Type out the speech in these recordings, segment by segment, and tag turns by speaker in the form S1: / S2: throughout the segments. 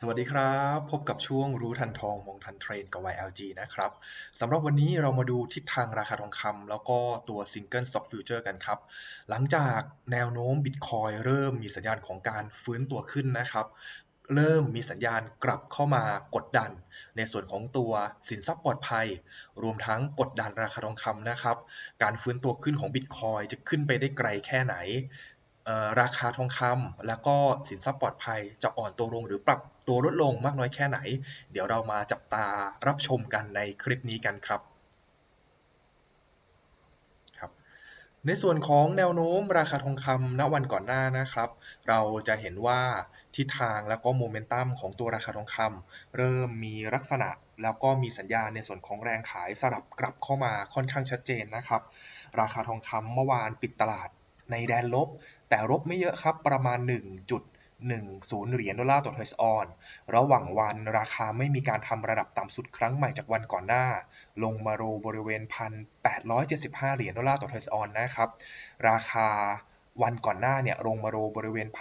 S1: สวัสดีครับ พบกับช่วงรู้ทันทองมองทันเทรนกับ YLG นะครับสำหรับวันนี้เรามาดูทิศทางราคาทองคำแล้วก็ตัว Single Stock Future กันครับ หลังจากแนวโน้ม Bitcoin เริ่มมีสัญญาณของการฟื้นตัวขึ้นนะครับเริ่มมีสัญญาณกลับเข้ามากดดัน ในส่วนของตัวสินทรัพย์ปลอดภัย รวมทั้งกดดันราคาทองคำนะครับ การฟื้นตัวขึ้นของ Bitcoin จะขึ้นไปได้ไกลแค่ไหน ราคาทองคำแล้วก็สินทรัพย์ปลอดภัยจะอ่อนตัวลงหรือปรับ ตัวลดลงมากน้อยแค่ไหน เดี๋ยวเรามาจับตารับชมกันในคลิปนี้กันครับครับ ในส่วนของแนวโน้มราคาทองคำณวันก่อนหน้านะครับ เราจะเห็นว่าทิศทางแล้วก็โมเมนตัมของตัวราคาทองคำเริ่มมีลักษณะแล้วก็มีสัญญาณในส่วนของแรงขายสลับกลับเข้ามาค่อนข้างชัดเจนนะครับ ราคาทองคำเมื่อวานปิดตลาดในแดนลบ แต่ลบไม่เยอะครับประมาณ 1.10 เหรียญดอลลาร์ต่อเทอยส์ออน ระหว่างวันราคาไม่มีการทำระดับต่ำสุดครั้งใหม่จากวันก่อนหน้า ลงมาโรบริเวณ 1,875 เหรียญดอลลาร์ต่อเทอยส์ออนนะครับ ราคาวันก่อนหน้าเนี่ยลงมาโรบริเวณ 1,870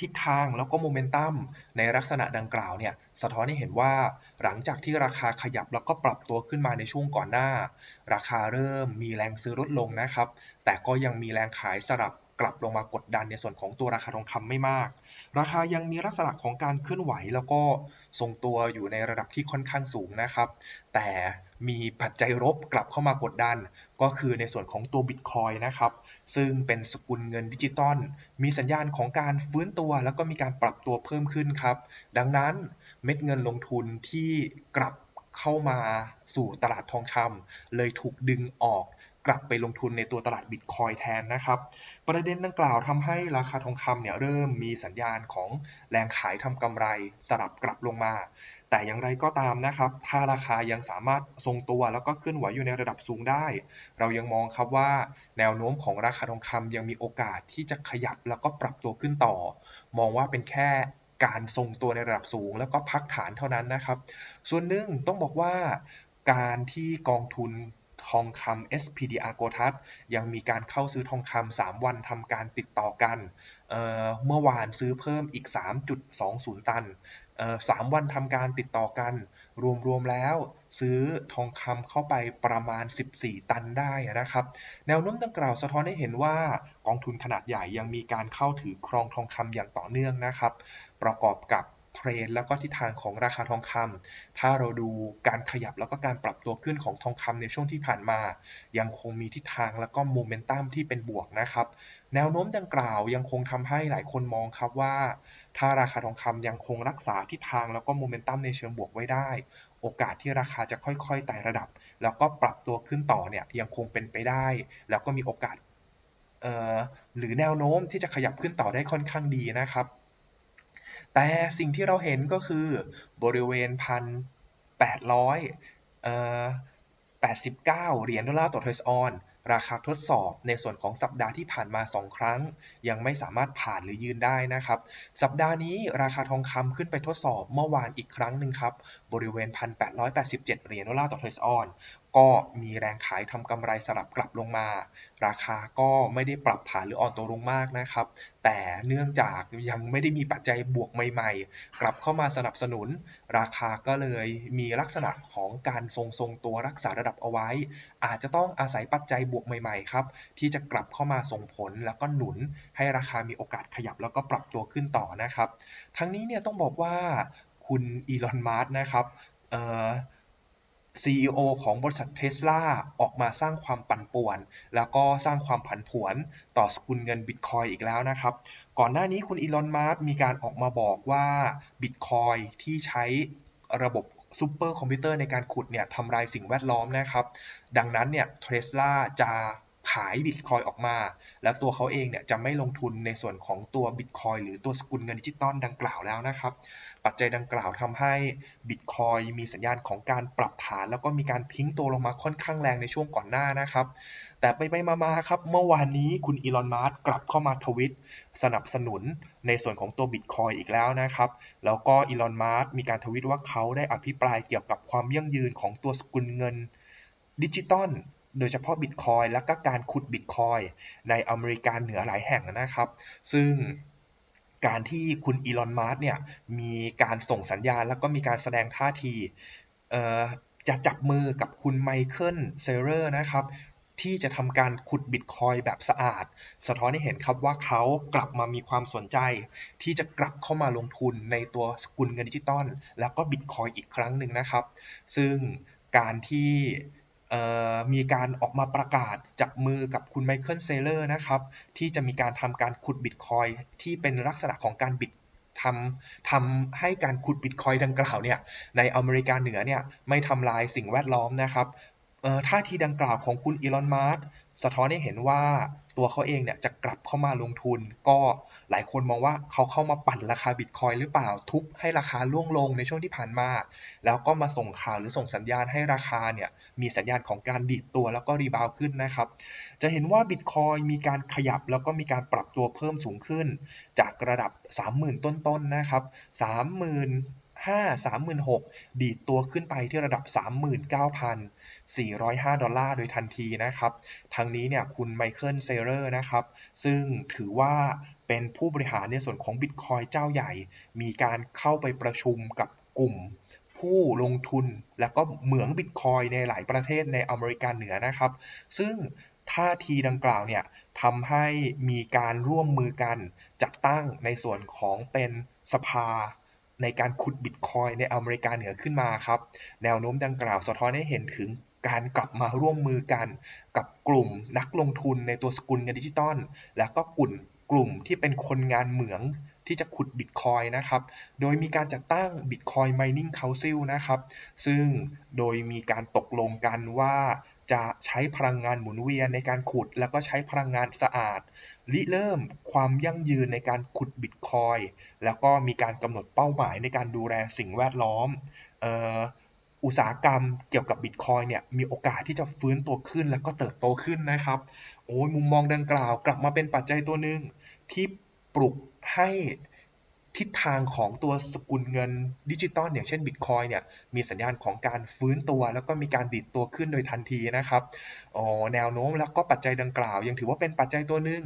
S1: ทิศทางแล้วก็โมเมนตัมในลักษณะดังกล่าวเนี่ยสะท้อนให้เห็นว่าหลังจากที่ราคาขยับแล้วก็ปรับตัวขึ้นมาในช่วงก่อนหน้า ราคาเริ่มมีแรงซื้อลดลงนะครับ แต่ก็ยังมีแรงขายสลับ กลับลงมากดดันในส่วนของตัวราคาทองคำไม่มาก ราคายังมีลักษณะของการเคลื่อนไหว แล้วก็ทรงตัวอยู่ในระดับที่ค่อนข้างสูงนะครับ แต่มีปัจจัยลบกลับเข้ามากดดัน ก็คือในส่วนของตัวบิตคอยนะครับ ซึ่งเป็นสกุลเงินดิจิตอลมีสัญญาณของการฟื้นตัวแล้วก็มีการปรับตัวเพิ่มขึ้นครับ ดังนั้นเม็ดเงินลงทุนที่กลับเข้ามาสู่ตลาดทองคำเลยถูกดึงออก กลับไปลงทุนในตัวตลาดบิตคอยแทนนะครับ ประเด็นดังกล่าวทำให้ราคาทองคำเนี่ยเริ่มมีสัญญาณของแรงขายทำกำไรสลับกลับลงมา แต่อย่างไรก็ตามนะครับ ถ้าราคายังสามารถทรงตัวแล้วก็เคลื่อนไหวอยู่ในระดับสูงได้ เรายังมองครับว่าแนวโน้มของราคาทองคำยังมีโอกาสที่จะขยับแล้วก็ปรับตัวขึ้นต่อ มองว่าเป็นแค่การทรงตัวในระดับสูง แล้วก็พักฐานเท่านั้นนะครับ ส่วนหนึ่งต้องบอกว่าการที่กองทุน ทองคำ SPDR โกทัสยังมีการเข้าซื้อทองคำ3วันทำการติดต่อกันเเมื่อวานซื้อเพิ่มอีก 3.20 ตันสามวันทำการติดต่อกัน รวมๆแล้วซื้อทองคำเข้าไปประมาณ 14 ตันได้นะครับ แนวโน้มดังกล่าวสะท้อนให้เห็นว่ากองทุนขนาดใหญ่ยังมีการเข้าถือครองทองคำอย่างต่อเนื่องนะครับ ประกอบกับ เทรนแล้วก็ทิศทางของราคาทองคำถ้าเราดูการขยับแล้วก็การปรับตัวขึ้นของทองคำในช่วงที่ผ่านมา ยังคงมีทิศทางแล้วก็โมเมนตัมที่เป็นบวกนะครับ แนวโน้มดังกล่าวยังคงทำให้หลายคนมองครับว่า ถ้าราคาทองคำยังคงรักษาทิศทางแล้วก็โมเมนตัมในเชิงบวกไว้ได้ โอกาสที่ราคาจะค่อยๆไต่ระดับ แล้วก็ปรับตัวขึ้นต่อเนี่ยยังคงเป็นไปได้ แล้วก็มีโอกาสหรือแนวโน้มที่จะขยับขึ้นต่อได้ค่อนข้างดีนะครับ แต่สิ่งที่เราเห็นก็คือบริเวณพันแปดร้อยเอ่อแปดสิบเก้าเหรียญดอลลาร์ต่อเทรสออน ราคาทดสอบในส่วนของสัปดาห์ที่ผ่านมา 2 ครั้ง ยังไม่สามารถผ่านหรือยืนได้นะครับ สัปดาห์นี้ราคาทองคำขึ้นไปทดสอบเมื่อวานอีกครั้งหนึ่งครับ บริเวณ 1,887 เหรียญดอลลาร์ต่อเทรสออนก็มีแรงขายทำกำไรสลับกลับลงมา ราคาก็ไม่ได้ปรับฐานหรืออ่อนตัวลงมากนะครับ แต่เนื่องจากยังไม่ได้มีปัจจัยบวกใหม่ๆ กลับเข้ามาสนับสนุน ราคาก็เลยมีลักษณะของการทรงทรงตัวรักษาระดับเอาไว้ อาจจะต้องอาศัยปัจจัยบวกใหม่ๆครับที่จะกลับเข้ามาส่งผลแล้วก็หนุน ให้ราคามีโอกาสขยับแล้วก็ปรับตัวขึ้นต่อนะครับ ทั้งนี้เนี่ยต้องบอกว่าคุณอีลอน มัสนะครับ CEO ของบริษัทเทสลาออกมาสร้างความปั่นป่วน แล้วก็สร้างความผันผวนต่อสกุลเงินบิตคอยอีกแล้วนะครับ ก่อนหน้านี้คุณอีลอนมาร์สมีการออกมาบอกว่าบิตคอยที่ใช้ระบบซูเปอร์คอมพิวเตอร์ในการขุดเนี่ยทำลายสิ่งแวดล้อมนะครับ ดังนั้นเนี่ยเทสลาจะ ขายบิตคอยออกมา แล้วตัวเขาเองเนี่ยจะไม่ลงทุนในส่วนของตัวบิตคอยหรือตัวสกุลเงินดิจิตอลดังกล่าวแล้วนะครับ ปัจจัยดังกล่าวทำให้บิตคอยมีสัญญาณของการปรับฐาน แล้วก็มีการทิ้งตัวลงมาค่อนข้างแรงในช่วงก่อนหน้านะครับ แต่ไปไปมาๆครับเมื่อวานนี้คุณอีลอนมัสกลับเข้ามาทวิตสนับสนุนในส่วนของตัวบิตคอยอีกแล้วนะครับ แล้วก็อีลอนมัสมีการทวิตว่าเขาได้อภิปรายเกี่ยวกับความยั่งยืนของตัวสกุลเงินดิจิตอล โดยเฉพาะบิตคอยและก็การขุดบิตคอยในอเมริกาเหนือหลายแห่งนะครับ ซึ่งการที่คุณอีลอนมัสก์เนี่ยมีการส่งสัญญาณ แล้วก็มีการแสดงท่าทีจะจับมือกับคุณไมเคิลเซเรอร์นะครับที่จะทำการขุดบิตคอยแบบสะอาด สะท้อนให้เห็นครับว่าเขากลับมามีความสนใจ ที่จะกลับเข้ามาลงทุนในตัวสกุลเงินดิจิตอลแล้วก็บิตคอยอีกครั้งหนึ่งนะครับ ซึ่งการที่ มีการออกมาประกาศจับมือกับคุณไมเคิลเซเลอร์นะครับที่จะมีการทำการขุดบิตคอยที่เป็นลักษณะของการบิตทำทำให้การขุดบิตคอยดังกล่าวเนี่ยในอเมริกาเหนือเนี่ยไม่ทำลายสิ่งแวดล้อมนะครับท่าทีดังกล่าวของคุณอีลอน มัสสะท้อนให้เห็นว่าตัวเขาเองเนี่ยจะกลับเข้ามาลงทุนก็ หลายคนมองว่าเขาเข้ามาปั่นราคาบิตคอยหรือเปล่าทุบให้ราคาล่วงลงในช่วงที่ผ่านมา แล้วก็มาส่งข่าวหรือส่งสัญญาณให้ราคาเนี่ยมีสัญญาณของการดิดตัวแล้วก็รีบาวขึ้นนะครับ จะเห็นว่าบิตคอยมีการขยับแล้วก็มีการปรับตัวเพิ่มสูงขึ้น จากระดับ 30,000 ต้นๆนนะครับ 30,000 5 36,000 ดีดตัวขึ้นไปที่ระดับ 39,405 ดอลลาร์โดยทันทีนะครับทางนี้เนี่ยคุณไมเคิลเซเรอร์นะครับ ซึ่งถือว่าเป็นผู้บริหารในส่วนของ Bitcoin เจ้าใหญ่ มีการเข้าไปประชุมกับกลุ่มผู้ลงทุนแล้วก็เหมืองบิตคอยในหลายประเทศในอเมริกาเหนือนะครับ ซึ่งท่าทีดังกล่าวเนี่ยทำให้มีการร่วมมือกันจัดตั้งในส่วนของเป็นสภา ในการขุดบิตคอยในอเมริกาเหนือขึ้นมาครับ แนวโน้มดังกล่าวสะท้อนให้เห็นถึงการกลับมาร่วมมือกันกับกลุ่มนักลงทุนในตัวสกุลเงินดิจิตอลแล้วก็กลุ่มกลุ่มที่เป็นคนงานเหมืองที่จะขุดบิตคอยนะครับ โดยมีการจัดตั้ง Bitcoin Mining Council นะครับ ซึ่งโดยมีการตกลงกันว่า จะใช้พลังงานหมุนเวียนในการขุด แล้วก็ใช้พลังงานสะอาดริเริ่มความยั่งยืนในการขุดบิตคอยแล้วก็มีการกำหนดเป้าหมายในการดูแลสิ่งแวดล้อมอุตสาหกรรมเกี่ยวกับบิตคอยเนี่ยมีโอกาสที่จะฟื้นตัวขึ้นแล้วก็เติบโตขึ้นนะครับ โอ้ยมุมมองดังกล่าว กลับมาเป็นปัจจัยตัวหนึ่งที่ปลุกให้ ทิศทางของตัวสกุลเงินดิจิตอลอย่างเช่นบิตคอยเนี่ยมีสัญญาณของการฟื้นตัวแล้วก็มีการดิดตัวขึ้นโดยทันทีนะครับอ๋อแนวโน้มแล้วก็ปัจจัยดังกล่าว ยังถือว่าเป็นปัจจัยตัวหนึ่ง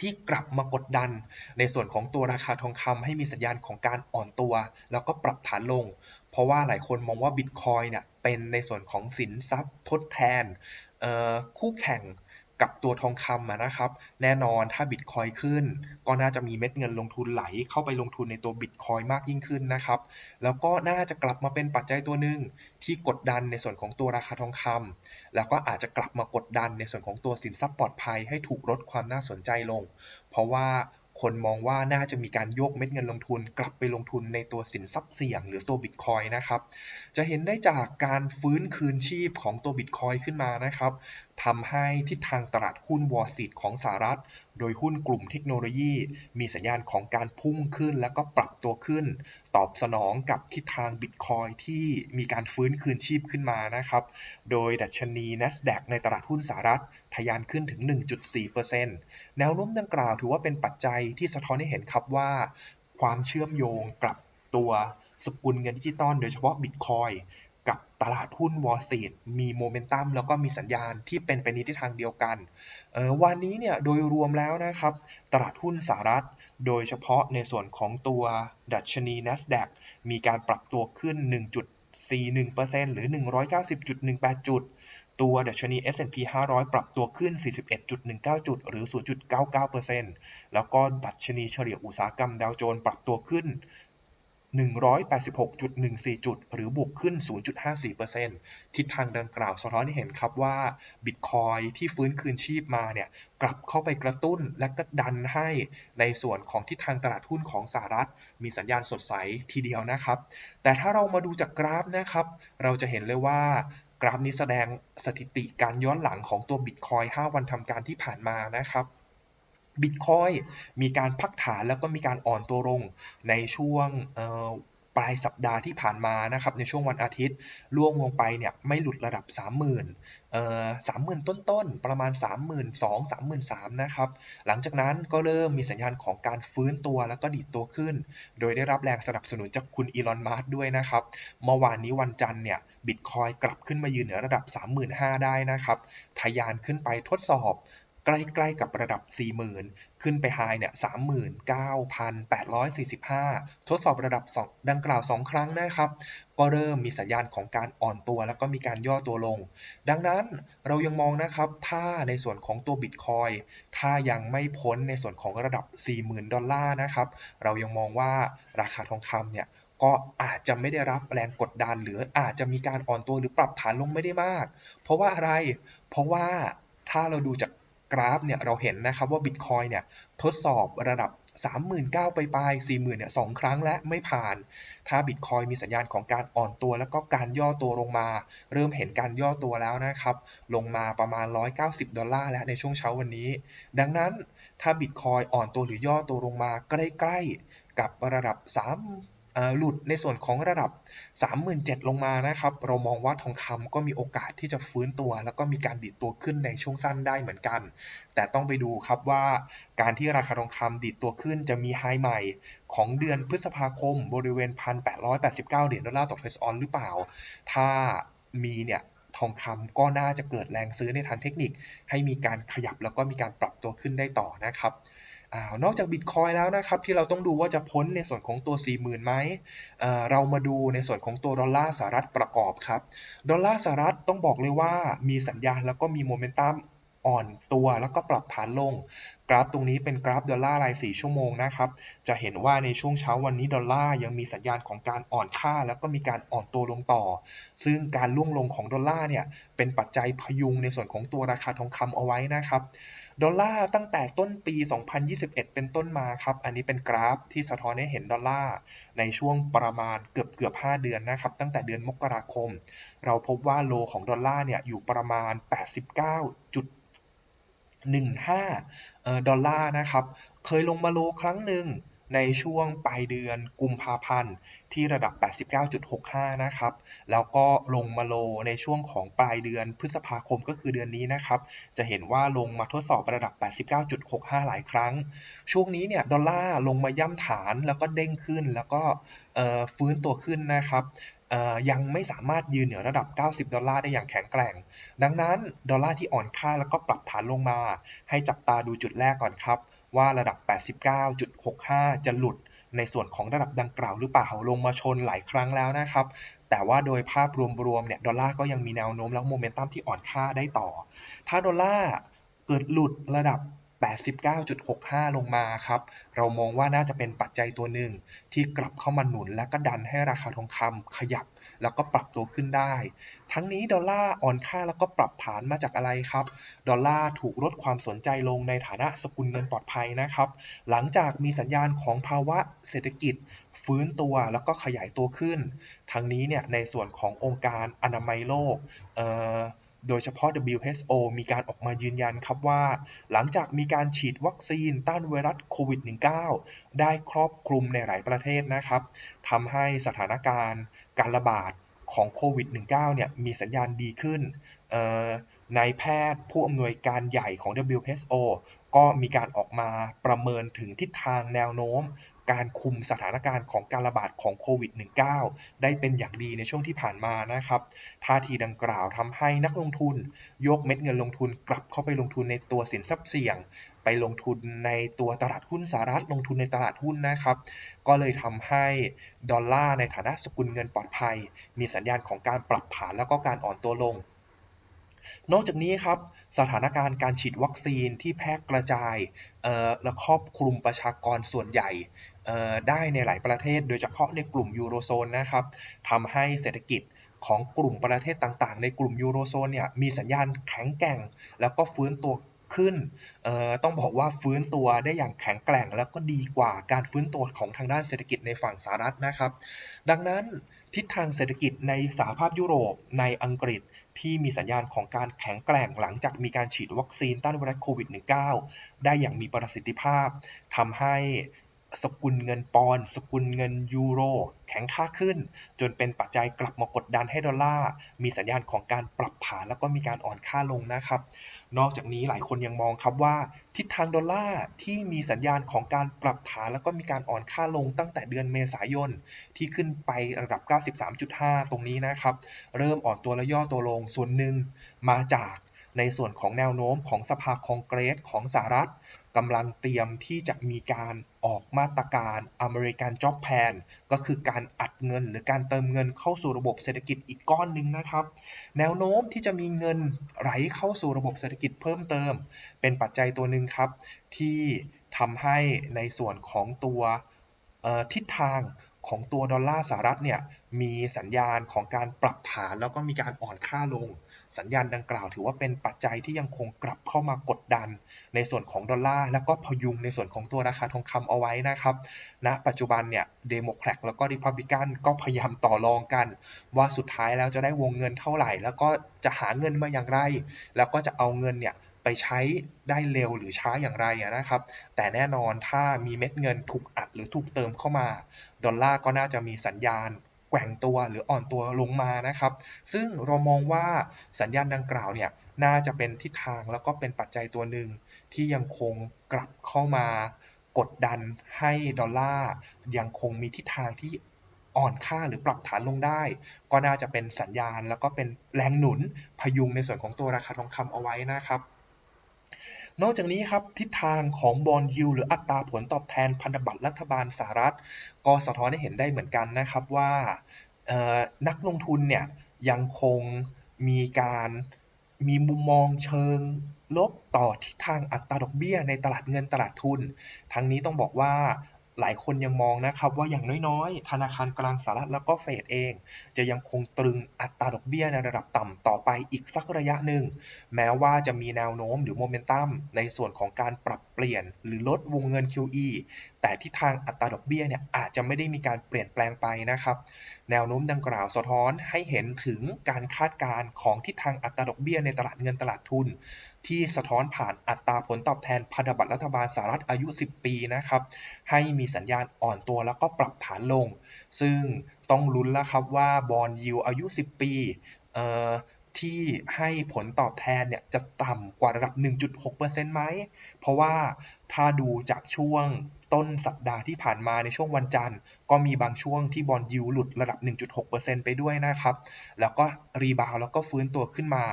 S1: ที่กลับมากดดันในส่วนของตัวราคาทองคำให้มีสัญญาณของการอ่อนตัว แล้วก็ปรับฐานลง เพราะว่าหลายคนมองว่าบิตคอยเนี่ยเป็นในส่วนของสินทรัพย์ทดแทนคู่แข่ง กับตัวทองคำนะครับ แน่นอนถ้าบิตคอยขึ้น ก็น่าจะมีเม็ดเงินลงทุนไหลเข้าไปลงทุนในตัวบิตคอยมากยิ่งขึ้นนะครับ แล้วก็น่าจะกลับมาเป็นปัจจัยตัวหนึ่งที่กดดันในส่วนของตัวราคาทองคำแล้วก็อาจจะกลับมากดดันในส่วนของตัวสินทรัพย์ปลอดภัยให้ถูกลดความน่าสนใจลง เพราะว่าคนมองว่าน่าจะมีการโยกเม็ดเงินลงทุน กลับไปลงทุนในตัวสินทรัพย์เสี่ยง หรือตัวบิตคอยนะครับ จะเห็นได้จากการฟื้นคืนชีพของตัวบิตคอยขึ้นมานะครับ ทำให้ทิศทางตลาดหุ้นวอลซีตของสหรัฐ โดยหุ้นกลุ่มเทคโนโลยี มีสัญญาณของการพุ่งขึ้นแล้วก็ปรับตัวขึ้น ตอบสนองกับทิศทางบิตคอยที่มีการฟื้นคืนชีพขึ้นมานะครับ โดยดัชนี NASDAQ ในตลาดหุ้นสหรัฐทะยานขึ้นถึง 1.4%แนวโน้มดังกล่าวถือว่าเป็นปัจจัยที่สะท้อนให้เห็นครับว่า ความเชื่อมโยงกับตัวสกุลเงินดิจิตอลโดยเฉพาะบิตคอย กับตลาดหุ้นวอลซีตมีโมเมนตัมแล้วก็มีสัญญาณที่เป็นไปในทิศทางเดียวกัน วันนี้เนี่ยโดยรวมแล้วนะครับ ตลาดหุ้นสหรัฐ โดยเฉพาะในส่วนของตัวดัชนี NASDAQ มีการปรับตัวขึ้น 1.41%หรือ 190.18 จุด ตัวดัชนี S&P 500 ปรับตัวขึ้น 41.19 จุด หรือ 0.99%แล้วก็ดัชนีเฉลี่ยอุตสาหกรรมดาวโจนส์ปรับตัวขึ้น 186.14 จุด หรือบวกขึ้น 0.54%ทิศทางดังกล่าวสะท้อนให้เห็นครับว่าบิตคอยที่ฟื้นคืนชีพมาเนี่ยกลับเข้าไปกระตุ้นและก็ดันให้ในส่วนของทิศทางตลาดหุ้นของสหรัฐ มีสัญญาณสดใสทีเดียวนะครับ แต่ถ้าเรามาดูจากกราฟนะครับ เราจะเห็นเลยว่ากราฟนี้แสดงสถิติการย้อนหลังของตัวบิตคอย5วันทำการที่ผ่านมานะครับ บิตคอยมีการพักฐานแล้วก็มีการอ่อนตัวลงในช่วงปลายสัปดาห์ที่ผ่านมานะครับในช่วงวันอาทิตย์ล่วงลงไปเนี่ยไม่หลุดระดับ 30,000เอ่อ30,000 ต้นๆ ประมาณ 32,000 33,000นะครับหลังจากนั้นก็เริ่มมีสัญญาณของการฟื้นตัวแล้วก็ดีดตัวขึ้น โดยได้รับแรงสนับสนุนจากคุณอีลอนมัสด้วยนะครับเมื่อวานนี้วันจันทร์เนี่ยบิตคอยกลับขึ้นมายืนเหนือระดับ 35,000 ได้นะครับทะยานขึ้นไปทดสอบ ใกล้ๆกับระดับ 40,000 ขึ้นไปไฮเนี่ย39,845 ทดสอบระดับ 2 ดังกล่าว 2 ครั้งนะครับ ก็เริ่มมีสัญญาณของการอ่อนตัวแล้วก็มีการย่อตัวลง ดังนั้นเรายังมองนะครับถ้าในส่วนของตัวบิตคอยถ้ายังไม่พ้นในส่วนของระดับ 40,000 ดอลลาร์นะครับ เรายังมองว่าราคาทองคำเนี่ยก็อาจจะไม่ได้รับแรงกดดันหรืออาจจะมีการอ่อนตัวหรือปรับฐานลงไม่ได้มาก เพราะว่าอะไร เพราะว่าถ้าเราดูจาก กราฟเนี่ยเราเห็นนะครับว่าบิตคอยเนี่ยทดสอบระดับ 39,000 ไปปลาย40,000เนี่ยสองครั้งและไม่ผ่าน ถ้าบิตคอยมีสัญญาณของการอ่อนตัว แล้วก็การย่อตัวลงมา เริ่มเห็นการย่อตัวแล้วนะครับ ลงมาประมาณ 190 ดอลลาร์แล้วในช่วงเช้าวันนี้ ดังนั้นถ้าบิตคอยอ่อนตัวหรือย่อตัวลงมาใกล้ๆกับระดับ 3 หลุดในส่วนของระดับ 37,000 ลงมานะครับ เรามองว่าทองคำก็มีโอกาสที่จะฟื้นตัว แล้วก็มีการดิดตัวขึ้นในช่วงสั้นได้เหมือนกัน แต่ต้องไปดูครับว่าการที่ราคาทองคำดิดตัวขึ้นจะมีไฮใหม่ของเดือนพฤษภาคมบริเวณ 1,889 เหรียญดอลลาร์ต่อเทรซออนหรือเปล่า ถ้ามีเนี่ยทองคำก็น่าจะเกิดแรงซื้อในทางเทคนิค ให้มีการขยับแล้วก็มีการปรับตัวขึ้นได้ต่อนะครับ อนอกจากบิตคอยแล้วนะครับที่เราต้องดูว่าจะพ้นในส่วนของตัว 40,000ไหมเรามาดูในส่วนของตัวดอลลาร์สหรัฐประกอบครับ ดอลลาร์สหรัฐต้องบอกเลยว่ามีสัญญาณแล้วก็มีโมเมนตัมอ่อนตัวแล้วก็ปรับฐานลง กราฟตรงนี้เป็นกราฟดอลลาร์ราย 4 ชั่วโมงนะครับ จะเห็นว่าในช่วงเช้าวันนี้ดอลลาร์ยังมีสัญญาณของการอ่อนค่า แล้วก็มีการอ่อนตัวลงต่อ ซึ่งการล่วงลงของดอลลาร์เนี่ยเป็นปัจจัยพยุงในส่วนของตัวราคาทองคำเอาไว้นะครับ ดอลลาร์ตั้งแต่ต้นปี 2021 เป็นต้นมาครับ อันนี้เป็นกราฟที่สะท้อนให้เห็นดอลลาร์ในช่วงประมาณเกือบเกือบ5เดือนนะครับ ตั้งแต่เดือนมกราคม เราพบว่าโลของดอลลาร์เนี่ยอยู่ประมาณ 89.15 ดอลลาร์นะครับ เคยลงมาโลครั้งหนึ่ง ในช่วงปลายเดือนกุมภาพันธ์ที่ระดับ 89.65 นะครับ แล้วก็ลงมาโลในช่วงของปลายเดือนพฤษภาคมก็คือเดือนนี้นะครับ จะเห็นว่าลงมาทดสอบระดับ 89.65 หลายครั้ง ช่วงนี้เนี่ยดอลลาร์ลงมาย่ำฐานแล้วก็เด้งขึ้นแล้วก็ฟื้นตัวขึ้นนะครับยังไม่สามารถยืนเหนือระดับ 90 ดอลลาร์ได้อย่างแข็งแกร่ง ดังนั้น ดอลลาร์ที่อ่อนค่าแล้วก็ปรับฐานลงมา ให้จับตาดูจุดแรกก่อนครับ ว่าระดับ 89.65 จะหลุดในส่วนของระดับดังกล่าวหรือเปล่าลงมาชนหลายครั้งแล้วนะครับ แต่ว่าโดยภาพรวมๆเนี่ยดอลลาร์ก็ยังมีแนวโน้มแล้วโมเมนตัมที่อ่อนค่าได้ต่อ ถ้าดอลลาร์เกิดหลุดระดับ 89.65 ลงมาครับ เรามองว่าน่าจะเป็นปัจจัยตัวหนึ่งที่กลับเข้ามาหนุนและก็ดันให้ราคาทองคำขยับ แล้วก็ปรับตัวขึ้นได้ ทั้งนี้ดอลลาร์อ่อนค่าแล้วก็ปรับฐานมาจากอะไรครับ ดอลลาร์ถูกลดความสนใจลงในฐานะสกุลเงินปลอดภัยนะครับ หลังจากมีสัญญาณของภาวะเศรษฐกิจ ฟื้นตัวแล้วก็ขยายตัวขึ้น ทั้งนี้เนี่ยในส่วนขององค์การอนามัยโลก โดยเฉพาะ WHO มีการออกมายืนยันครับว่า หลังจากมีการฉีดวัคซีนต้านไวรัสโควิด -19 ได้ครอบคลุมในหลายประเทศนะครับทำให้สถานการณ์การระบาดของโควิด -19 เนี่ยมีสัญญาณดีขึ้น นายแพทย์ผู้อำนวยการใหญ่ของ WHO ก็มีการออกมาประเมินถึงทิศทางแนวโน้ม การคุมสถานการณ์ของการระบาดของโควิด -19 ได้เป็นอย่างดีในช่วงที่ผ่านมานะครับ ท่าทีดังกล่าวทำให้นักลงทุน ยกเม็ดเงินลงทุนกลับเข้าไปลงทุนในตัวสินทรัพย์เสี่ยง ไปลงทุนในตัวตลาดหุ้นสหรัฐลงทุนในตลาดหุ้นนะครับ ก็เลยทำให้ดอลลาร์ในฐานะสกุลเงินปลอดภัย มีสัญญาณของการปรับฐานแล้วก็การอ่อนตัวลง นอกจากนี้ครับสถานการณ์การฉีดวัคซีนที่แพร่กระจายและครอบคลุมประชากรส่วนใหญ่ได้ในหลายประเทศ โดยเฉพาะในกลุ่มยูโรโซนนะครับทำให้เศรษฐกิจของกลุ่มประเทศต่างๆ ในกลุ่มยูโรโซนเนี่ยมีสัญญาณแข็งแกร่ง แล้วก็ฟื้นตัวขึ้น ต้องบอกว่าฟื้นตัวได้อย่างแข็งแกร่ง แล้วก็ดีกว่าการฟื้นตัวของทางด้านเศรษฐกิจในฝั่งสหรัฐนะครับ ดังนั้น ทิศทางเศรษฐกิจในสหภาพยุโรปในอังกฤษที่มีสัญญาณของการแข็งแกร่งหลังจากมีการฉีดวัคซีนต้านไวรัสโควิด -19 ได้อย่างมีประสิทธิภาพทำให้ สกุลเงินปอนสกุลเงินยูโร แข็งค่าขึ้น จนเป็นปัจจัยกลับมากดดันให้ดอลลาร์ มีสัญญาณของการปรับฐานแล้วก็มีการอ่อนค่าลงนะครับ นอกจากนี้หลายคนยังมองครับว่า ทิศทางดอลลาร์ที่มีสัญญาณของการปรับฐานแล้วก็มีการอ่อนค่าลงตั้งแต่เดือนเมษายนที่ขึ้นไประดับ 93.5 ตรงนี้นะครับ เริ่มอ่อนตัวและย่อตัวลงส่วนหนึ่งมาจากในส่วนของแนวโน้มของสภาคองเกรสของสหรัฐ กำลังเตรียมที่จะมีการออกมาตรการอเมริกันจ็อบแพนก็คือการอัดเงินหรือการเติมเงินเข้าสู่ระบบเศรษฐกิจอีกก้อนหนึ่งนะครับ แนวโน้มที่จะมีเงินไหลเข้าสู่ระบบเศรษฐกิจเพิ่มเติม เป็นปัจจัยตัวหนึ่งครับ ที่ทำให้ในส่วนของตัวทิศทางของตัวดอลลาร์สหรัฐเนี่ยมีสัญญาณของการปรับฐานแล้วก็มีการอ่อนค่าลง สัญญาณดังกล่าวถือว่าเป็นปัจจัยที่ยังคงกลับเข้ามากดดัน ในส่วนของดอลลาร์แล้วก็พยุงในส่วนของตัวราคาทองคำเอาไว้นะครับณนะปัจจุบันเนี่ยเดโมแครตแล้วก็ริพับลิกันก็พยายามต่อรองกัน ว่าสุดท้ายแล้วจะได้วงเงินเท่าไหร่ แล้วก็จะหาเงินมาอย่างไร แล้วก็จะเอาเงินเนี่ยไปใช้ได้เร็วหรือช้าอย่างไรนะครับ แต่แน่นอนถ้ามีเม็ดเงินถูกอัดหรือถูกเติมเข้ามา ดอลลาร์ก็น่าจะมีสัญญาณ แกว่งตัวหรืออ่อนตัวลงมานะครับ ซึ่งเรามองว่าสัญญาณดังกล่าวเนี่ยน่าจะเป็นทิศทางแล้วก็เป็นปัจจัยตัวหนึ่งที่ยังคงกลับเข้ามากดดันให้ดอลลาร์ยังคงมีทิศทางที่อ่อนค่าหรือปรับฐานลงได้ ก็น่าจะเป็นสัญญาณ แล้วก็เป็นแรงหนุนพยุงในส่วนของตัวราคาทองคำเอาไว้นะครับ นอกจากนี้ครับทิศทางของบอลยูหรืออัตราผลตอบแทนพันธบัตรรัฐบาลสหรัฐ ก็สะท้อนให้เห็นได้เหมือนกันนะครับว่านักลงทุนเนี่ยยังคงมีการมีมุมมองเชิงลบต่อทิศทางอัตราดอกเบี้ยในตลาดเงินตลาดทุน ทั้งนี้ต้องบอกว่า หลายคนยังมองนะครับว่าอย่างน้อยๆ ธนาคารกลางสหรัฐแล้วก็เฟดเอง จะยังคงตรึงอัตราดอกเบี้ยในระดับต่ำต่อไปอีกสักระยะหนึ่ง แม้ว่าจะมีแนวโน้มหรือโมเมนตัมในส่วนของการปรับ ปลี่ยนหรือลดวงเงิน QE แต่ที่ทางอัตราดอกเบี้ยเนี่ยอาจจะไม่ได้มีการเปลี่ยนแปลงไปนะครับ แนวโน้มดังกล่าวสะท้อนให้เห็นถึงการคาดการณ์ของทิศทางอัตราดอกเบี้ยในตลาดเงินตลาดทุน ที่สะท้อนผ่านอัตราผลตอบแทนพันธบัตรรัฐบาลสหรัฐอายุ 10 ปีนะครับ ให้มีสัญญาณอ่อนตัวแล้วก็ปรับฐานลง ซึ่งต้องลุ้นแล้วครับว่าบอลยิวอายุ 10 ปี ที่ให้ผลตอบแทนเนี่ยจะต่ำกว่าระดับ 1.6%ไหม เพราะว่าถ้าดูจากช่วงต้นสัปดาห์ที่ผ่านมาในช่วงวันจันทร์ ก็มีบางช่วงที่บอลยูหลุดระดับ 1.6%ไปด้วยนะครับ แล้วก็รีบาวแล้วก็ฟื้นตัวขึ้นมา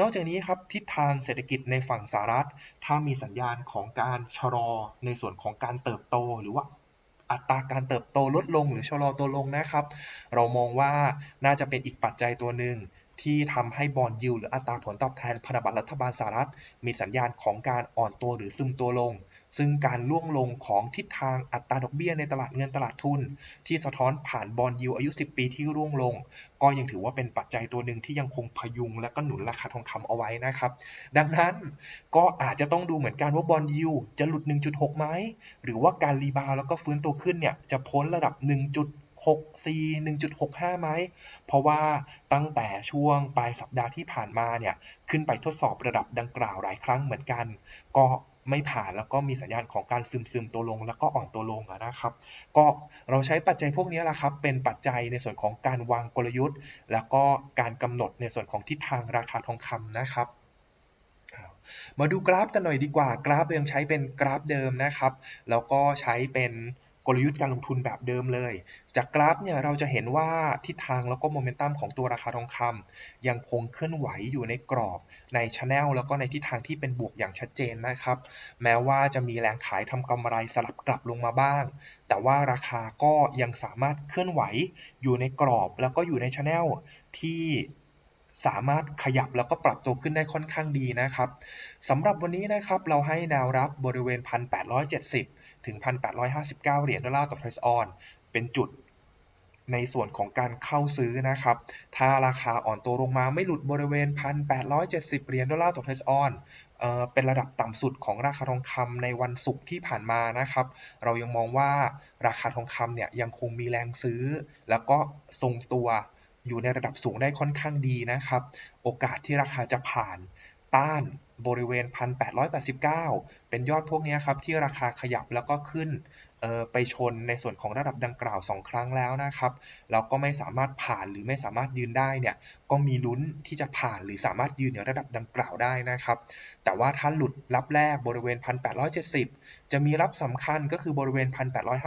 S1: นอกจากนี้ครับทิศทางเศรษฐกิจในฝั่งสหรัฐ ถ้ามีสัญญาณของการชะลอในส่วนของการเติบโตหรือว่าอัตราการเติบโตลดลงหรือชะลอตัวลงนะครับ เรามองว่าน่าจะเป็นอีกปัจจัยตัวหนึ่ง ที่ทำให้บอลยูหรืออัตราผลตอบแทนพันธบัตรรัฐบาลสหรัฐ มีสัญญาณของการอ่อนตัวหรือซึมตัวลง ซึ่งการล่วงลงของทิศทางอัตราดอกเบี้ยในตลาดเงินตลาดทุน ที่สะท้อนผ่านบอลยูอายุ 10 ปีที่ร่วงลง ก็ยังถือว่าเป็นปัจจัยตัวหนึ่งที่ยังคงพยุงและก็หนุนราคาทองคำเอาไว้นะครับ ดังนั้นก็อาจจะต้องดูเหมือนกันว่าบอลยูจะหลุด 1.6ไหมหรือว่าการรีบาวแล้วก็ฟื้นตัวขึ้นเนี่ยจะพ้นระดับ 1. 6 C 1.65 ไหม เพราะว่าตั้งแต่ช่วงปลายสัปดาห์ที่ผ่านมาเนี่ย ขึ้นไปทดสอบระดับดังกล่าวหลายครั้งเหมือนกัน ก็ไม่ผ่านแล้วก็มีสัญญาณของการซึมซึมตัวลงแล้วก็อ่อนตัวลงนะครับ ก็เราใช้ปัจจัยพวกนี้แหละครับ เป็นปัจจัยในส่วนของการวางกลยุทธ์ แล้วก็การกำหนดในส่วนของทิศทางราคาทองคำนะครับมาดูกราฟกันหน่อยดีกว่า กราฟยังใช้เป็นกราฟเดิมนะครับ แล้วก็ใช้เป็น ลยุทธ์การลงทุนแบบเดิมเลย จากกราฟเนี่ยเราจะเห็นว่าทิศทางแล้วก็โมเมนตัมของตัวราคาทองคำยังคงเคลื่อนไหวอยู่ในกรอบในชแนลแล้วก็ในทิศทางที่เป็นบวกอย่างชัดเจนนะครับ แม้ว่าจะมีแรงขายทำกำไรสลับกลับลงมาบ้าง แต่ว่าราคาก็ยังสามารถเคลื่อนไหวอยู่ในกรอบ แล้วก็อยู่ในชแนลที่สามารถขยับแล้วก็ปรับตัวขึ้นได้ค่อนข้างดีนะครับสำหรับวันนี้นะครับเราให้แนวรับบริเวณ 1,870 ถึง 1,859 เหรียญดอลลาร์ต่อทรซออน เป็นจุดในส่วนของการเข้าซื้อนะครับ ถ้าราคาอ่อนตัวลงมาไม่หลุดบริเวณ 1,870 เหรียญดอลลาร์ต่อทรซออนเป็นระดับต่ำสุดของราคาทองคำในวันศุกร์ที่ผ่านมานะครับ เรายังมองว่าราคาทองคำเนี่ยยังคงมีแรงซื้อ แล้วก็ทรงตัวอยู่ในระดับสูงได้ค่อนข้างดีนะครับ โอกาสที่ราคาจะผ่านต้าน บริเวณ 1,889 เป็นยอดพวกนี้ครับที่ราคาขยับแล้วก็ขึ้นไปชนในส่วนของระดับดังกล่าว 2 ครั้งแล้วนะครับแล้วก็ไม่สามารถผ่านหรือไม่สามารถยืนได้เนี่ยก็มีลุ้นที่จะผ่านหรือสามารถยืนในระดับดังกล่าวได้นะครับ แต่ว่าถ้าหลุดรับแรกบริเวณ 1,870 จะมีรับสำคัญก็คือบริเวณ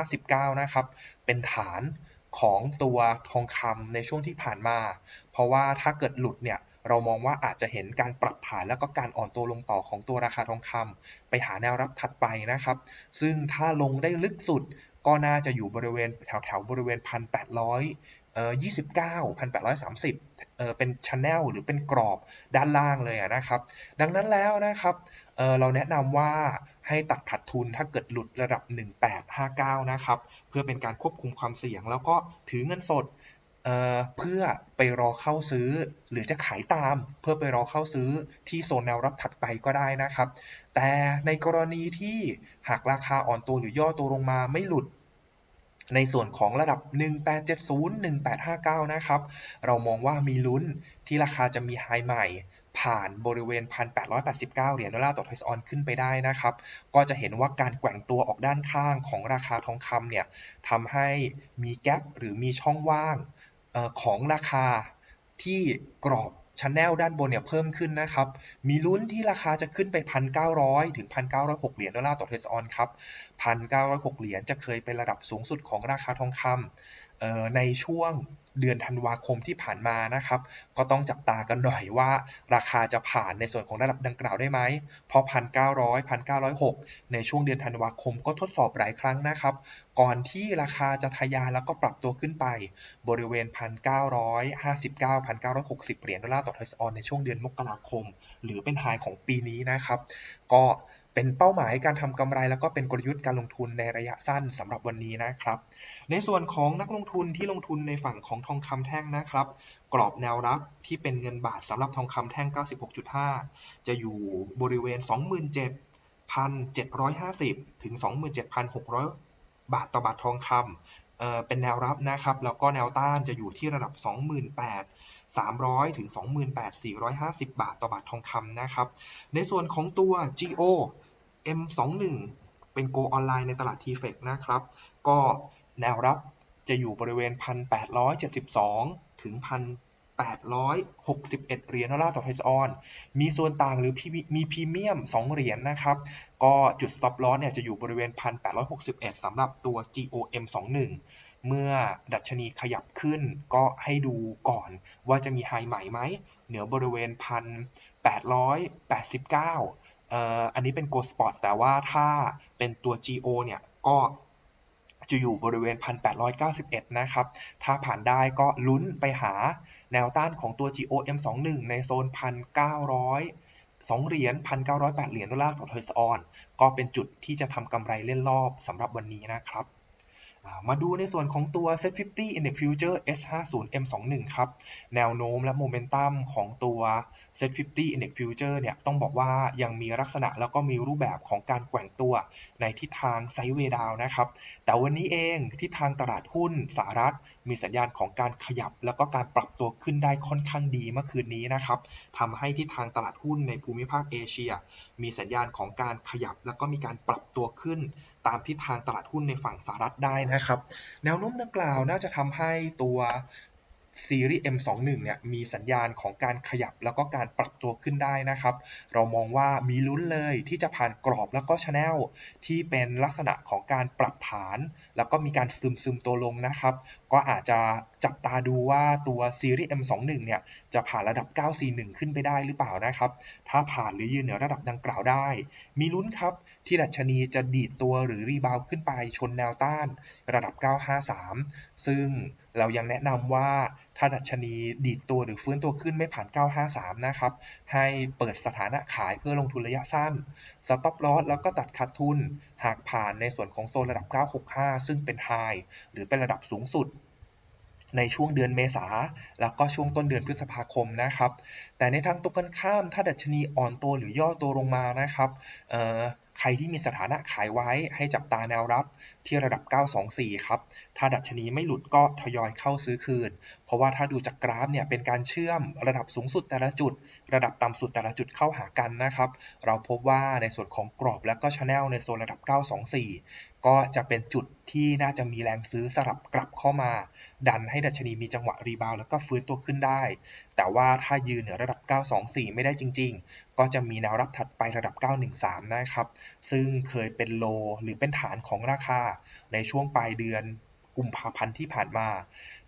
S1: 1,859 นะครับเป็นฐานของตัวทองคำในช่วงที่ผ่านมา เพราะว่าถ้าเกิดหลุดเนี่ย เรามองว่าอาจจะเห็นการปรับฐานแล้วก็การอ่อนตัวลงต่อของตัวราคาทองคำไปหาแนวรับถัดไปนะครับ ซึ่งถ้าลงได้ลึกสุดก็น่าจะอยู่บริเวณแถวแถวบริเวณ1,800เอ่อ29 1,830เอ่อเป็นช n นลหรือเป็นกรอบด้านล่างเลยนะครับ ดังนั้นแล้วนะครับเอ่อเราแนะนำว่าให้ตัดขาดทุนถ้าเกิดหลุดระดับ 1859 นะครับ เพื่อเป็นการควบคุมความเสี่ยง แล้วก็ถือเงินสด เพื่อไปรอเข้าซื้อ หรือจะขายตาม เพื่อไปรอเข้าซื้อที่โซนแนวรับถัดไปก็ได้นะครับ แต่ในกรณีที่หากราคาอ่อนตัวหรือย่อตัวลงมาไม่หลุดในส่วนของระดับ 1870 1859 นะครับ เรามองว่ามีลุ้นที่ราคาจะมีไฮใหม่ ผ่านบริเวณ 1,889 เหรียญดอลลาร์ต่อทอยส์ออนขึ้นไปได้นะครับ ก็จะเห็นว่าการแกว่งตัวออกด้านข้างของราคาทองคำเนี่ยทำให้มีแกลบหรือมีช่องว่าง ของราคาที่กรอบชั้นแนลด้านบนเนี่ยเพิ่มขึ้นนะครับ มีลุ้นที่ราคาจะขึ้นไป 1,900 ถึง 1,906 เหรียญดอลลาร์ต่อเทสออนครับ 1,906 เหรียญจะเคยเป็นระดับสูงสุดของราคาทองคำ ในช่วงเดือนธันวาคมที่ผ่านมานะครับ ก็ต้องจับตากันหน่อยว่า ราคาจะผ่านในส่วนของระดับดังกล่าวได้ไหม เพราะ1,900 1,906ในช่วงเดือนธันวาคมก็ทดสอบหลายครั้งนะครับ ก่อนที่ราคาจะทะยานแล้วก็ปรับตัวขึ้นไป บริเวณ1,959 1,960เหรียญดอลลาร์ต่อทอยส์ออนในช่วงเดือนมกราคม หรือเป็นไฮของปีนี้นะครับ ก็ เป็นเป้าหมายการทำกำไรแล้วก็เป็นกลยุทธ์การลงทุนในระยะสั้นสำหรับวันนี้นะครับ ในส่วนของนักลงทุนที่ลงทุนในฝั่งของทองคำแท่งนะครับ กรอบแนวรับที่เป็นเงินบาทสำหรับทองคำแท่ง 96.5 จะอยู่บริเวณ 27,750 ถึง 27,600 บาทต่อบาททองคำเเป็นแนวรับนะครับ แล้วก็แนวต้านจะอยู่ที่ระดับ 28,300ถึง28,450 บาทต่อบาททองคำนะครับ ในส่วนของตัว GO M21 เป็น Go ออนไลน์ในตลาด TFX นะครับ ก็แนวรับจะอยู่บริเวณ 1,872 ถึง 1,861 เหรียญดอลลาร์ต่อเทสออน มีส่วนต่างหรือมีพรีเมียม 2 เหรียญนนะครับ ก็จุด stop loss เนี่ยจะอยู่บริเวณ 1,861 สำหรับตัว GOM 21 เมื่อดัชนีขยับขึ้นก็ให้ดูก่อนว่าจะมีไฮใหม่ไหม เหนือบริเวณ 1,889 อันนี้เป็น Go Spot แต่ว่าถ้าเป็นตัว GO เนี่ยก็จะอยู่บริเวณ 1,891 นะครับ ถ้าผ่านได้ก็ลุ้นไปหาแนวต้านของตัว GOM21 ในโซน 1,900 2 เหรียญ 1,908 เหรียญดอลลาร์ต่อทอยส์ออน ก็เป็นจุดที่จะทำกำไรเล่นรอบสำหรับวันนี้นะครับ มาดูในส่วนของตัว Set 50 Index Future S50 M21 ครับ แนวโน้มและโมเมนตัมของตัว Set 50 Index Future เนี่ย ต้องบอกว่ายังมีลักษณะแล้วก็มีรูปแบบของการแกว่งตัวในทิศทางไซด์เวดาวนะครับ แต่วันนี้เองทิศทางตลาดหุ้นสหรัฐ มีสัญญาณของการขยับ แล้วก็การปรับตัวขึ้นได้ค่อนข้างดีเมื่อคืนนี้นะครับทำให้ทิศทางตลาดหุ้นในภูมิภาคเอเชีย มีสัญญาณของการขยับ แล้วก็มีการปรับตัวขึ้น ตามทิศทางตลาดหุ้นในฝั่งสหรัฐได้นะครับ แนวโน้มดังกล่าวน่าจะทำให้ตัวซีรีส์ M21 เนี่ยมีสัญญาณของการขยับแล้วก็การปรับตัวขึ้นได้นะครับ เรามองว่ามีลุ้นเลยที่จะผ่านกรอบแล้วก็ชแนลที่เป็นลักษณะของการปรับฐาน แล้วก็มีการซึมซึมตัวลงนะครับ ก็อาจจะจับตาดูว่าตัวซีรีส์ M21 เนี่ยจะผ่านระดับ 941 ขึ้นไปได้หรือเปล่านะครับ ถ้าผ่านหรือยืนเหนือระดับดังกล่าวได้ มีลุ้นครับ ที่ดัชนีจะดีดตัวหรือรีบาวขึ้นไปชนแนวต้านระดับ 953 ซึ่งเรายังแนะนำว่าถ้าดัชนีดีดตัวหรือฟื้นตัวขึ้นไม่ผ่าน 953 นะครับ ให้เปิดสถานะขายเพื่อลงทุนระยะสั้น stop loss แล้วก็ตัดขาดทุน หากผ่านในส่วนของโซนระดับ 965 ซึ่งเป็นไฮหรือเป็นระดับสูงสุดในช่วงเดือนเมษาแล้วก็ช่วงต้นเดือนพฤษภาคมนะครับ แต่ในทางตรงกันข้ามถ้าดัชนีอ่อนตัวหรือย่อตัวลงมานะครับ ใครที่มีสถานะขายไว้ให้จับตาแนวรับที่ระดับ 924 ครับ ถ้าดัชนีไม่หลุดก็ทยอยเข้าซื้อคืน เพราะว่าถ้าดูจากกราฟเนี่ยเป็นการเชื่อมระดับสูงสุดแต่ละจุด ระดับต่ำสุดแต่ละจุดเข้าหากันนะครับ เราพบว่าในส่วนของกรอบและก็ชแนลในโซนระดับ 924 ก็จะเป็นจุดที่น่าจะมีแรงซื้อสลับกลับเข้ามา ดันให้ดัชนีมีจังหวะรีบาวแล้วก็ฟื้นตัวขึ้นได้ แต่ว่าถ้ายืนเหนือระดับ 924 ไม่ได้จริง ๆ ก็จะมีแนวรับถัดไประดับ 913 นะครับ ซึ่งเคยเป็นโลหรือเป็นฐานของราคาในช่วงปลายเดือนกุมภาพันธ์ที่ผ่านมา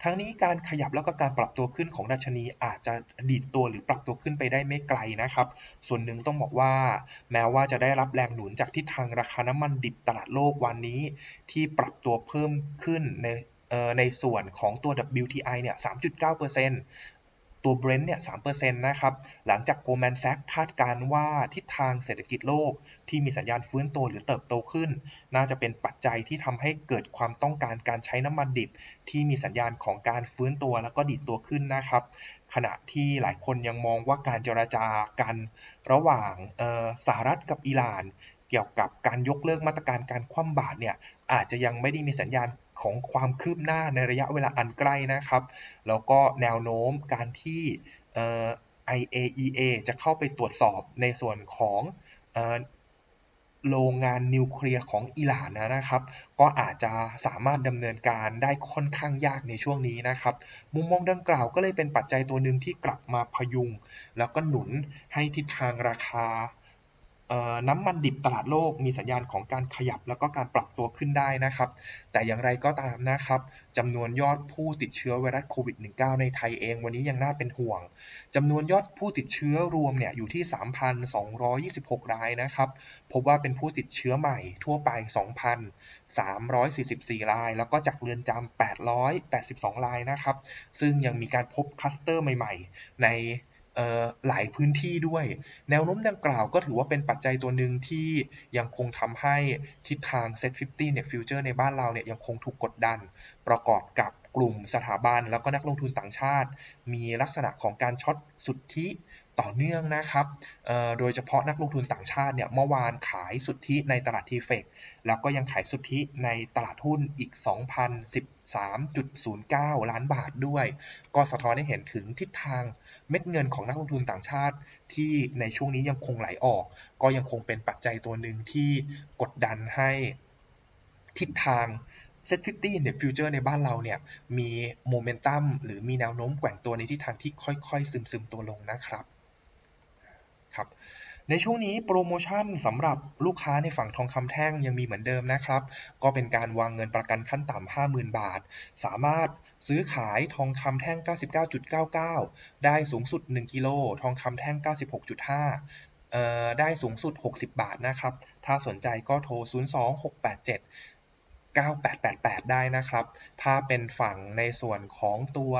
S1: ทั้งนี้การขยับแล้วก็การปรับตัวขึ้นของดัชนีอาจจะดีดตัวหรือปรับตัวขึ้นไปได้ไม่ไกลนะครับ ส่วนหนึ่งต้องบอกว่า แม้ว่าจะได้รับแรงหนุนจากทิศทางราคาน้ำมันดิบตลาดโลกวันนี้ ที่ปรับตัวเพิ่มขึ้นในในส่วนของตัว WTI เนี่ย 3.9% ตัว Brent เนี่ย3%นะครับ หลังจาก Goldman Sachs คาดการว่าทิศทางเศรษฐกิจโลกที่มีสัญญาณฟื้นตัวหรือเติบโตขึ้น น่าจะเป็นปัจจัยที่ทำให้เกิดความต้องการการใช้น้ำมันดิบ ที่มีสัญญาณของการฟื้นตัวแล้วก็ดีดตัวขึ้นนะครับ ขณะที่หลายคนยังมองว่าการเจรจากันระหว่างสหรัฐกับอิหร่าน เกี่ยวกับการยกเลิกมาตรการการคว่ำบาตรเนี่ยอาจจะยังไม่ได้มีสัญญาณ ของความคืบหน้าในระยะเวลาอันใกล้นะครับ แล้วก็แนวโน้มการที่ IAEA จะเข้าไปตรวจสอบในส่วนของโรงงานนิวเคลียร์ของอิหร่านนะครับ ก็อาจจะสามารถดำเนินการได้ค่อนข้างยากในช่วงนี้นะครับ มุมมองดังกล่าวก็เลยเป็นปัจจัยตัวหนึ่งที่กลับมาพยุง แล้วก็หนุนให้ทิศทางราคา น้ำมันดิบตลาดโลกมีสัญญาณของการขยับแล้วก็การปรับตัวขึ้นได้นะครับ แต่อย่างไรก็ตามนะครับจำนวนยอดผู้ติดเชื้อไวรัสโควิด -19 ในไทยเองวันนี้ยังน่าเป็นห่วงจำนวนยอดผู้ติดเชื้อรวมเนี่ยอยู่ที่ 3,226 รายนะครับ พบว่าเป็นผู้ติดเชื้อใหม่ทั่วไป 2,344 ราย แล้วก็จากเรือนจำ882 รายนะครับ ซึ่งยังมีการพบคลัสเตอร์ใหม่ ๆ ใน หลายพื้นที่ด้วย แนวโน้มดังกล่าวก็ถือว่าเป็นปัจจัยตัวหนึ่งที่ยังคงทำให้ทิศทาง Set 50เนี่ยฟิวเจอร์ในบ้านเราเนี่ยยังคงถูกกดดันประกอบกับ กลุ่มสถาบันแล้วก็นักลงทุนต่างชาติ มีลักษณะของการช็อตสุทธิต่อเนื่องนะครับโดยเฉพาะนักลงทุนต่างชาติเนี่ยเมื่อวานขายสุทธิในตลาดทีเฟกแล้วก็ยังขายสุทธิในตลาดหุ้นอีก 2,013.09 ล้านบาทด้วย ก็สะท้อนให้เห็นถึงทิศทางเม็ดเงินของนักลงทุนต่างชาติ ที่ในช่วงนี้ยังคงไหลออก ก็ยังคงเป็นปัจจัยตัวหนึ่งที่กดดันให้ทิศทาง เซ็ตฟิฟตี้เนี่ยฟิวเจอร์ในบ้านเราเนี่ยมีโมเมนตัมหรือมีแนวโน้มแกว่งตัวในทิศทางที่ค่อยๆ ซึมๆตัวลงนะครับครับในช่วงนี้โปรโมชั่นสำหรับลูกค้าในฝั่งทองคำแท่งยังมีเหมือนเดิมนะครับ ก็เป็นการวางเงินประกันขั้นต่ำ 50,000 บาท สามารถซื้อขายทองคำแท่ง 99.99 ได้สูงสุด 1 กิโล ทองคำแท่ง 96.5 ได้สูงสุด 60 บาทนะครับ ถ้าสนใจก็โทร 02687 9888 ได้นะครับ ถ้าเป็นฝั่งในส่วนของตัว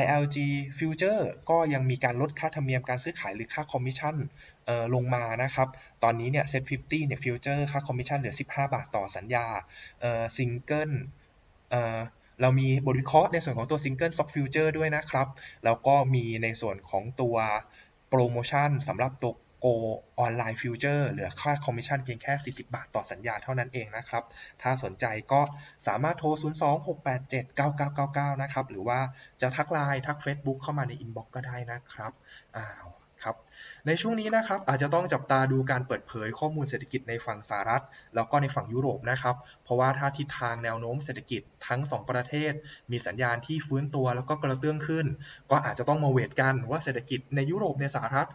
S1: YLG Future ก็ยังมีการลดค่าธรรมเนียมการซื้อขายหรือค่าคอมมิชชั่นลงมานะครับ ตอนนี้เนี่ย Set 50เนี่ย Future ค่าคอมมิชชั่นเหลือ 15 บาทต่อสัญญาซิงเกิลเรามีบทวิเคราะห์ในส่วนของตัว Single Stock Future ด้วยนะครับ แล้วก็มีในส่วนของตัวโปรโมชั่นสำหรับตัว Go ออนไลน์ฟิวเจอร์เหลือค่าคอมมิชชั่นเพียงแค่ 40 บาทต่อสัญญาเท่านั้นเองนะครับ ถ้าสนใจก็สามารถโทร 026879999 นะครับ หรือว่าจะทักไลน์ทัก Facebook เข้ามาในอินบ็อกซ์ก็ได้นะครับ อ้าวครับในช่วงนี้นะครับอาจจะต้องจับตาดูการเปิดเผยข้อมูลเศรษฐกิจในฝั่งสหรัฐ แล้วก็ในฝั่งยุโรปนะครับเพราะว่าถ้าทิศทางแนวโน้มเศรษฐกิจทั้ง 2 ประเทศ มีสัญญาณที่ฟื้นตัวแล้วก็กระเตื้องขึ้น ก็อาจจะต้องมาเวทกันว่าเศรษฐกิจในยุโรปในสหรัฐ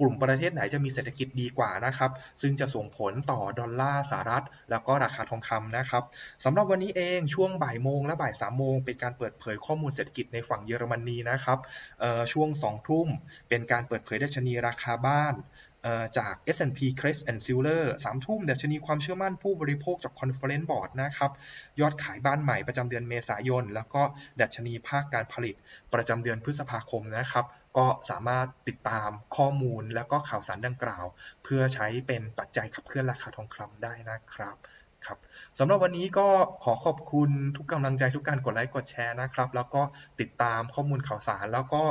S1: กลุ่มประเทศไหนจะมีเศรษฐกิจดีกว่านะครับ ซึ่งจะส่งผลต่อดอลลาร์สหรัฐ แล้วก็ราคาทองคำนะครับสำหรับวันนี้เองช่วงบ่ายโมงและบ่ายสามโมงเป็นการเปิดเผยข้อมูลเศรษฐกิจในฝั่งเยอรมนีนะครับช่วงสองทุ่มเป็นการเปิดเผยดัชนีราคาบ้านจาก S&P Crest and Silver สามทุ่มดัชนีความเชื่อมั่นผู้บริโภคจาก Conference Board นะครับ ยอดขายบ้านใหม่ประจำเดือนเมษายน แล้วก็ดัชนีภาคการผลิตประจำเดือนพฤษภาคมนะครับ ก็สามารถติดตามข้อมูลแล้วก็ข่าวสารดังกล่าว เพื่อใช้เป็นปัจจัยขับเคลื่อนราคาทองคำได้นะครับครับสำหรับวันนี้ก็ขอขอบคุณทุกกำลังใจทุกการกดไลค์กดแชร์นะครับ แล้วก็ติดตามข้อมูลข่าวสาร แล้วก็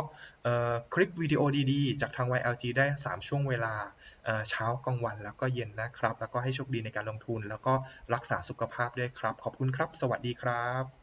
S1: คลิปวิดีโอดีๆ จากทาง YLG ได้ 3 ช่วงเวลาเช้ากลางวันแล้วก็เย็นนะครับ แล้วก็ให้โชคดีในการลงทุน แล้วก็รักษาสุขภาพด้วยครับ ขอบคุณครับ สวัสดีครับ